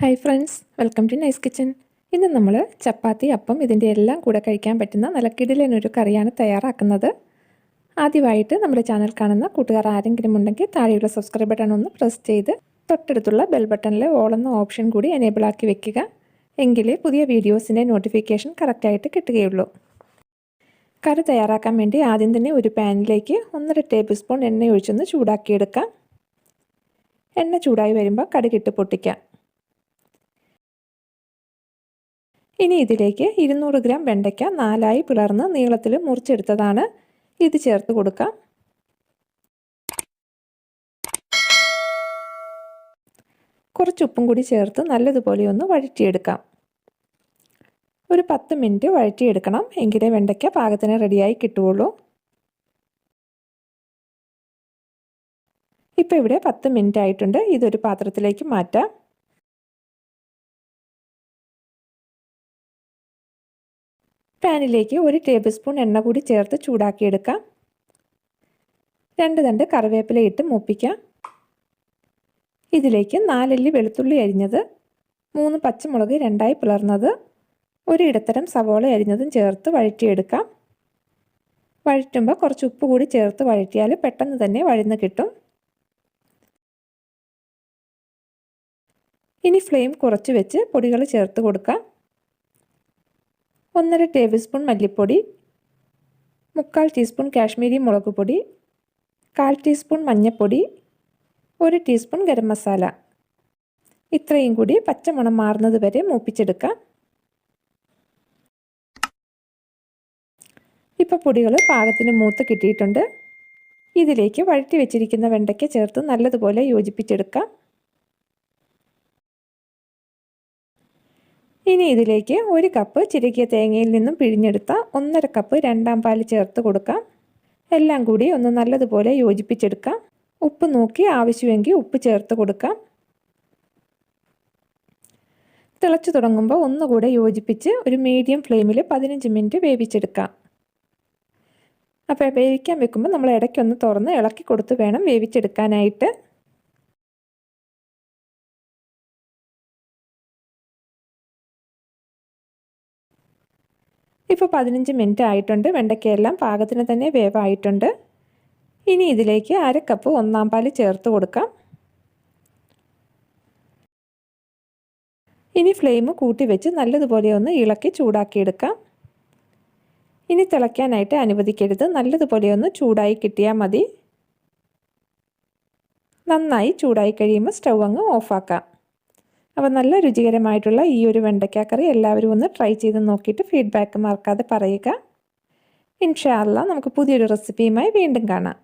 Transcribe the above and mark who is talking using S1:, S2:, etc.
S1: Hi friends welcome to nice kitchen ഇന്ന് നമ്മൾ ചപ്പാത്തി അപ്പം ഇതിന്റെ എല്ലാം കൂടെ കഴിക്കാൻ പറ്റുന്ന നിലക്കിടലിനൊരു കിടിലനൊരു കറിയാണ് തയ്യാറാക്കുന്നത്. ആദ്യമായിട്ട് നമ്മുടെ ചാനൽ കാണുന്ന കൂട്ടുകാർ ആരെങ്കിലും ഉണ്ടെങ്കിൽ താഴെയുള്ള സബ്സ്ക്രൈബ് ബട്ടൺ ഒന്ന് പ്രസ് ചെയ്ത് തൊട്ടടുത്തുള്ള ബെൽ ബട്ടണിലെ ഓൾ എന്ന ഓപ്ഷൻ കൂടി എനേബിൾ ആക്കി വെക്കുക. എങ്കിലേ പുതിയ വീഡിയോസിന്റെ നോട്ടിഫിക്കേഷൻ കറക്റ്റായിട്ട് കിട്ടുകയുള്ളൂ. കറി തയ്യാറാക്കാൻ വേണ്ടി ആദ്യം തന്നെ ഒരു പാനിലേക്ക് ഒന്നര ടേബിൾ സ്പൂൺ എണ്ണ ഒഴിച്ചൊന്ന് ചൂടാക്കിയെടുക്കാം. എണ്ണ ചൂടായി വരുമ്പോൾ കടുകിട്ട് പൊട്ടിക്കാം. ഇനി ഇതിലേക്ക് ഇരുന്നൂറ് ഗ്രാം വെണ്ടയ്ക്ക നാലായി പിളർന്ന് നീളത്തിൽ മുറിച്ചെടുത്തതാണ്. ഇത് ചേർത്ത് കൊടുക്കാം. കുറച്ച് ഉപ്പും കൂടി ചേർത്ത് നല്ലതുപോലെ ഒന്ന് വഴറ്റിയെടുക്കാം. ഒരു പത്ത് മിനിറ്റ് വഴറ്റിയെടുക്കണം. എങ്കിലേ വെണ്ടയ്ക്ക പാകത്തിന് റെഡിയായി കിട്ടുകയുള്ളൂ ഇപ്പോൾ ഇവിടെ പത്ത് മിനിറ്റ് ആയിട്ടുണ്ട്. ഇതൊരു പാത്രത്തിലേക്ക് മാറ്റാം. പാനിലേക്ക് ഒരു ടേബിൾ സ്പൂൺ എണ്ണ കൂടി ചേർത്ത് ചൂടാക്കിയെടുക്കാം. രണ്ട് തണ്ട് കറിവേപ്പില ഇട്ട് മൂപ്പിക്കാം. ഇതിലേക്ക് നാലല്ലി വെളുത്തുള്ളി അരിഞ്ഞത് മൂന്ന് പച്ചമുളക് രണ്ടായി പിളർന്നത് ഒരു ഇടത്തരം സവോള അരിഞ്ഞതും ചേർത്ത് വഴറ്റിയെടുക്കാം. വഴറ്റുമ്പോൾ കുറച്ച് ഉപ്പ് കൂടി ചേർത്ത് വഴറ്റിയാൽ പെട്ടെന്ന് തന്നെ വഴന്ന് കിട്ടും. ഇനി ഫ്ലെയിം കുറച്ച് വെച്ച് പൊടികൾ ചേർത്ത് കൊടുക്കാം. ഒന്നര ടേബിൾ സ്പൂൺ മല്ലിപ്പൊടി മുക്കാൽ ടീസ്പൂൺ കാശ്മീരി മുളക് പൊടി കാൽ ടീസ്പൂൺ മഞ്ഞൾപ്പൊടി ഒരു ടീസ്പൂൺ ഗരം മസാല. ഇത്രയും കൂടി പച്ചമണം മാറുന്നത് വരെ മൂപ്പിച്ചെടുക്കാം. ഇപ്പോൾ പൊടികൾ പാകത്തിന് മൂത്ത് കിട്ടിയിട്ടുണ്ട്. ഇതിലേക്ക് വഴറ്റി വെച്ചിരിക്കുന്ന വെണ്ടയ്ക്ക ചേർത്ത് നല്ലതുപോലെ യോജിപ്പിച്ചെടുക്കാം. ഇനി ഇതിലേക്ക് ഒരു കപ്പ് ചിരകിയ തേങ്ങയിൽ നിന്നും പിഴിഞ്ഞെടുത്ത ഒന്നര കപ്പ് രണ്ടാം പാൽ ചേർത്ത് കൊടുക്കാം. എല്ലാം കൂടി ഒന്ന് നല്ലതുപോലെ യോജിപ്പിച്ചെടുക്കാം. ഉപ്പ് നോക്കി ആവശ്യമെങ്കിൽ ഉപ്പ് ചേർത്ത് കൊടുക്കാം. തിളച്ചു തുടങ്ങുമ്പോൾ ഒന്നുകൂടെ യോജിപ്പിച്ച് ഒരു മീഡിയം ഫ്ലെയിമിൽ പതിനഞ്ച് മിനിറ്റ് വേവിച്ചെടുക്കാം. അപ്പോൾ വേവിക്കാൻ വെക്കുമ്പോൾ നമ്മൾ ഇടയ്ക്കൊന്ന് തുറന്ന് ഇളക്കി കൊടുത്ത് വേണം വേവിച്ചെടുക്കാനായിട്ട്. ഇപ്പോൾ പതിനഞ്ച് മിനിറ്റ് ആയിട്ടുണ്ട്. വെണ്ടയ്ക്കയെല്ലാം പാകത്തിന് തന്നെ വേവായിട്ടുണ്ട്. ഇനി ഇതിലേക്ക് അര കപ്പ് ഒന്നാം പാൽ ചേർത്ത് കൊടുക്കാം. ഇനി ഫ്ലെയിം കൂട്ടി വെച്ച് നല്ലതുപോലെ ഒന്ന് ഇളക്കി ചൂടാക്കിയെടുക്കാം. ഇനി തിളയ്ക്കാനായിട്ട് അനുവദിക്കരുത്. നല്ലതുപോലെ ഒന്ന് ചൂടായി കിട്ടിയാൽ മതി. നന്നായി ചൂടായി കഴിയുമ്പോൾ സ്റ്റൗ അങ്ങ് ഓഫാക്കാം അപ്പോൾ നല്ല രുചികരമായിട്ടുള്ള ഈ ഒരു വെണ്ടയ്ക്കാക്കറി കറി എല്ലാവരും ഒന്ന് ട്രൈ ചെയ്ത് നോക്കിയിട്ട് ഫീഡ്ബാക്ക് മറക്കാതെ പറയുക. ഇൻഷാല്ല നമുക്ക് പുതിയൊരു റെസിപ്പിയുമായി വീണ്ടും കാണാം.